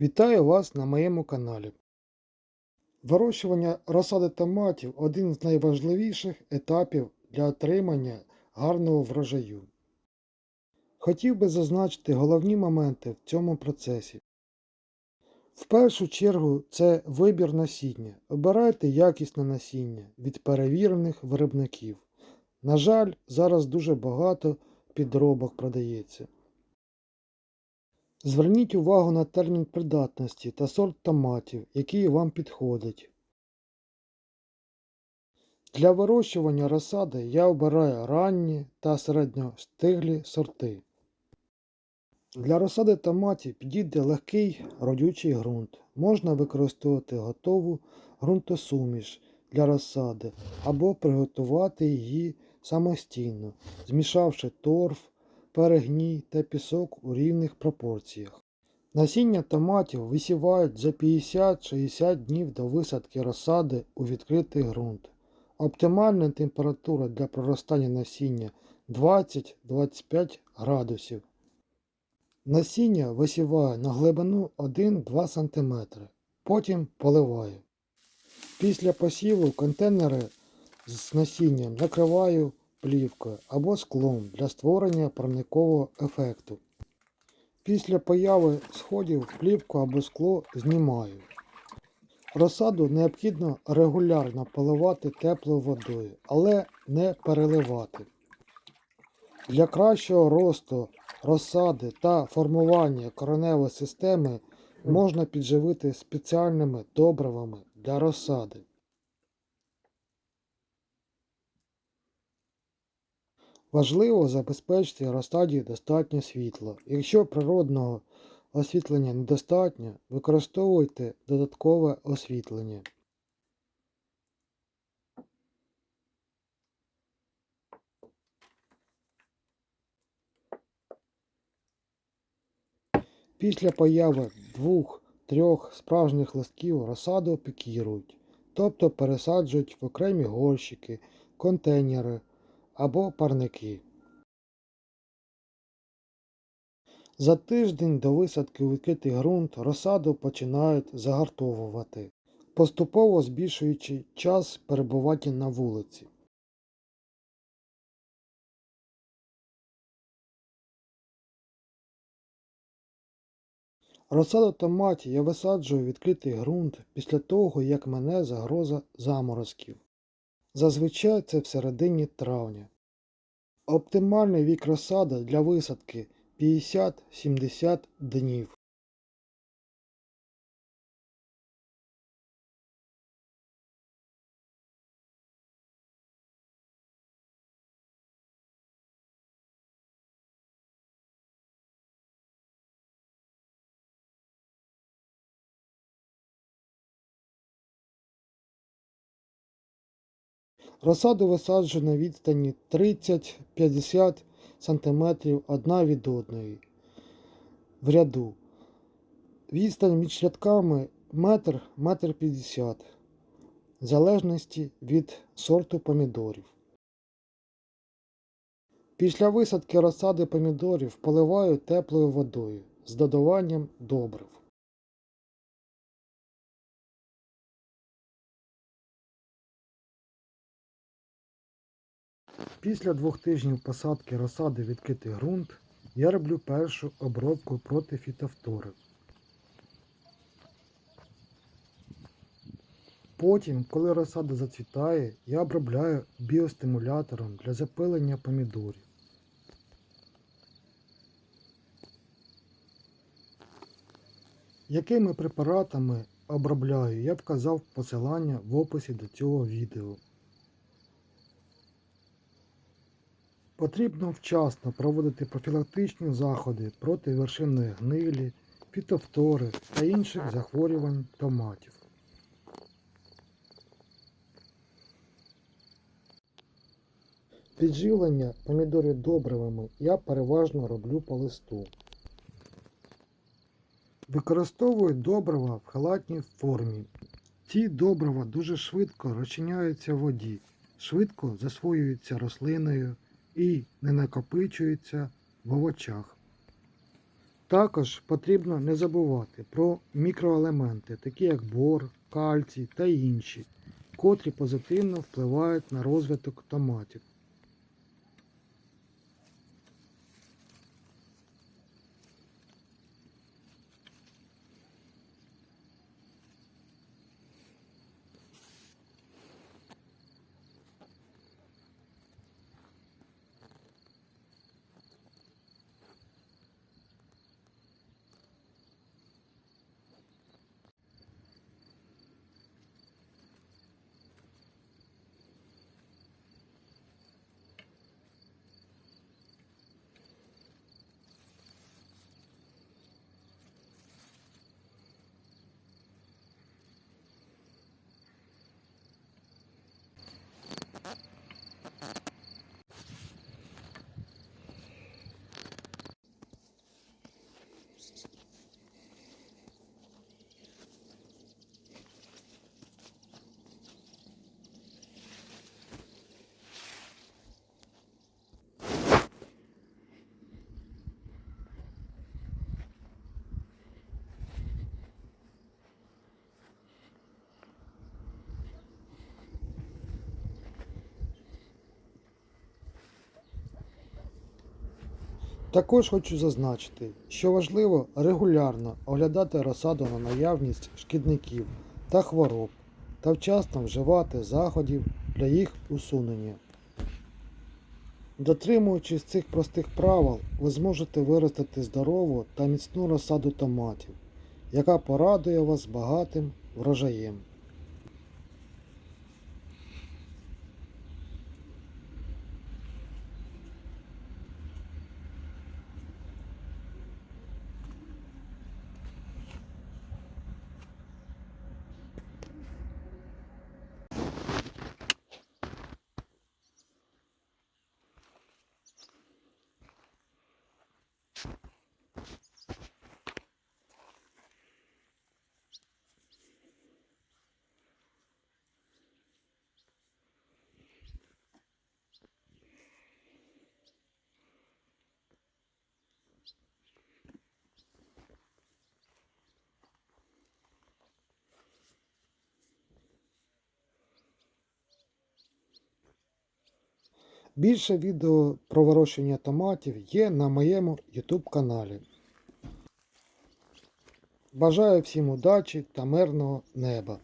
Вітаю вас на моєму каналі. Вирощування розсади томатів один з найважливіших етапів для отримання гарного врожаю. Хотів би зазначити головні моменти в цьому процесі. В першу чергу це вибір насіння. Обирайте якісне насіння від перевірених виробників. На жаль, зараз дуже багато підробок продається. Зверніть увагу на термін придатності та сорт томатів, який вам підходить. Для вирощування розсади я обираю ранні та середньостиглі сорти. Для розсади томатів підійде легкий родючий ґрунт. Можна використовувати готову ґрунтосуміш для розсади або приготувати її самостійно, змішавши торф, перегній та пісок у рівних пропорціях. Насіння томатів висівають за 50-60 днів до висадки розсади у відкритий ґрунт. Оптимальна температура для проростання насіння 20-25 градусів. Насіння висіваю на глибину 1-2 см, потім поливаю. Після посіву контейнери з насінням накриваю плівкою або склом для створення парникового ефекту. Після появи сходів плівку або скло знімаю. Розсаду необхідно регулярно поливати теплою водою, але не переливати. Для кращого росту розсади та формування кореневої системи можна підживити спеціальними добривами для розсади. Важливо забезпечити розсаді достатньо світла. Якщо природного освітлення недостатньо, використовуйте додаткове освітлення. Після появи двох-трьох справжніх листків розсаду пікірують, тобто пересаджують в окремі горщики, контейнери або парники. За тиждень до висадки у відкритий ґрунт розсаду починають загартовувати, поступово збільшуючи час перебування на вулиці. Розсаду томатів я висаджую відкритий ґрунт після того, як мене загроза заморозків. Зазвичай це в середині травня. Оптимальний вік розсади для висадки 50-70 днів. Розсаду висаджую на відстані 30-50 см одна від одної в ряду. Відстань між рядками метр, метр 50 в залежності від сорту помідорів. Після висадки розсади помідорів поливаю теплою водою з додаванням добрив. Після двох тижнів посадки розсади відкритий ґрунт я роблю першу обробку проти фітофтори. Потім, коли розсада зацвітає, я обробляю біостимулятором для запилення помідорів. Якими препаратами обробляю, я вказав посилання в описі до цього відео. Потрібно вчасно проводити профілактичні заходи проти вершинної гнилі, фітофтори та інших захворювань томатів. Підживлення помідорів добривами я переважно роблю по листу. Використовую добрива в халатній формі. Ці добрива дуже швидко розчиняються в воді, швидко засвоюються рослиною і не накопичуються в овочах. Також потрібно не забувати про мікроелементи, такі як бор, кальцій та інші, котрі позитивно впливають на розвиток томатів. Також хочу зазначити, що важливо регулярно оглядати розсаду на наявність шкідників та хвороб та вчасно вживати заходів для їх усунення. Дотримуючись цих простих правил, ви зможете виростити здорову та міцну розсаду томатів, яка порадує вас багатим врожаєм. Більше відео про вирощування томатів є на моєму YouTube каналі. Бажаю всім удачі та мирного неба!